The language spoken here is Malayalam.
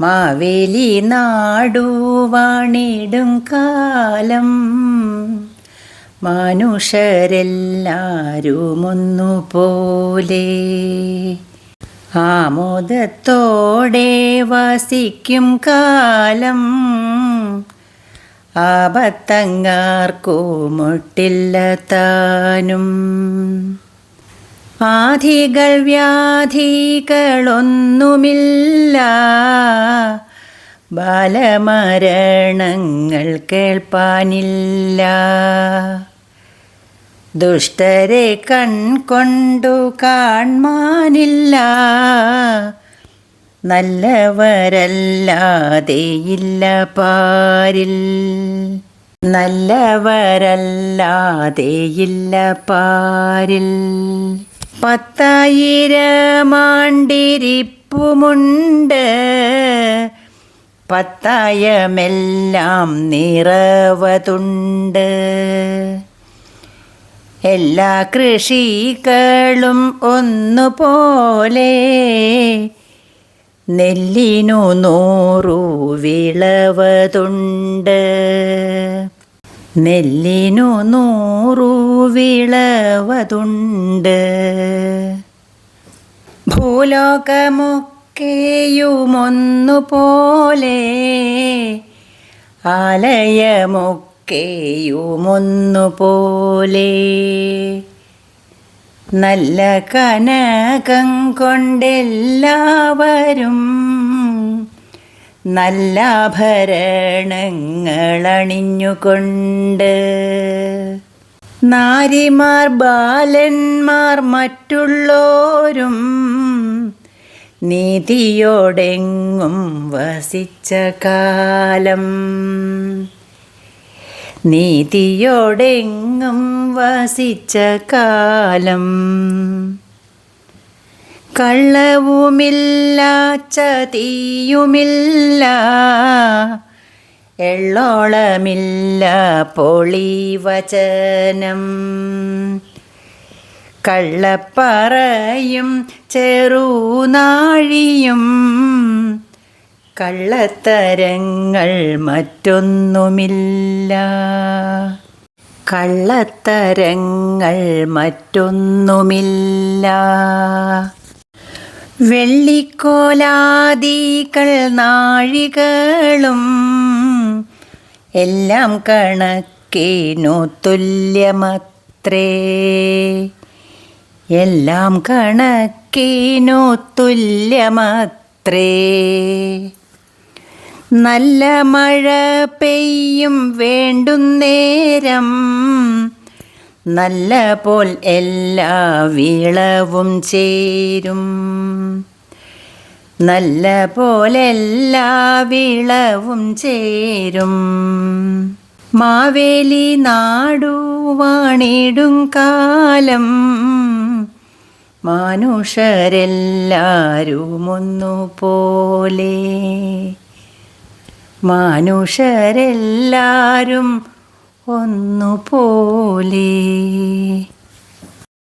മാവേലി നാടുവാണിടും കാലം. മനുഷ്യരെല്ലാരും ഒന്നുപോലെ ആമോദത്തോടെ വസിക്കും കാലം. ആപത്തങ്ങാർക്കു മുട്ടില്ല താനും. ആധികൾ വ്യാധികളൊന്നുമില്ല ബാലമരണങ്ങൾ കേൾപ്പാനില്ല. ദുഷ്ടരെ കൺകൊണ്ടു കാൺമാനില്ല നല്ലവരല്ലാതെയില്ല പാരിൽ. നല്ലവരല്ലാതെയില്ല പാരിൽ. പത്തായിരമാണ്ടിരിപ്പുമുണ്ട് പത്തായമെല്ലാം നിറവതുണ്ട്. എല്ലാ കൃഷികളും ഒന്നുപോലെ നെല്ലിനു നൂറു വിളവതുണ്ട്. നെല്ലിനു നൂറു വിളവതുണ്ട്. ഭൂലോകമൊക്കെയുമൊന്നുപോലെ ആലയമൊക്കെയുമൊന്നുപോലെ. നല്ല കനകം കൊണ്ടെല്ലാവരും നല്ല ആഭരണങ്ങളണിഞ്ഞുകൊണ്ട് നാരിമാർ ബാലന്മാർ മറ്റുള്ളോരും നീതിയോടെങ്ങും വസിച്ച കാലം. നീതിയോടെങ്ങും വസിച്ച കാലം. കള്ളവുമില്ല ചതിയുമില്ല എള്ളോളമില്ല പൊളിവചനം കള്ളപ്പറയും ചെറുനാഴിയും. കള്ളത്തരങ്ങൾ മറ്റൊന്നുമില്ല. കള്ളത്തരങ്ങൾ മറ്റൊന്നുമില്ല. വെള്ളിക്കോലാദികൾ നാഴികളും എല്ലാം കണക്കിനു തുല്യമത്രേ. എല്ലാം കണക്കിനു തുല്യമത്രേ. നല്ല മഴ പെയ്യും വേണ്ടുന്നേരം നല്ല പോൽ എല്ലാ വിളവും ചേരും. നല്ല പോലെല്ലാ വിളവും ചേരും. മാവേലി നാടുവാണിടും കാലം. മനുഷ്യരെല്ലാരും ഒന്നുപോലെ മനുഷ്യരെല്ലാരും ഒന്നുപോലെ.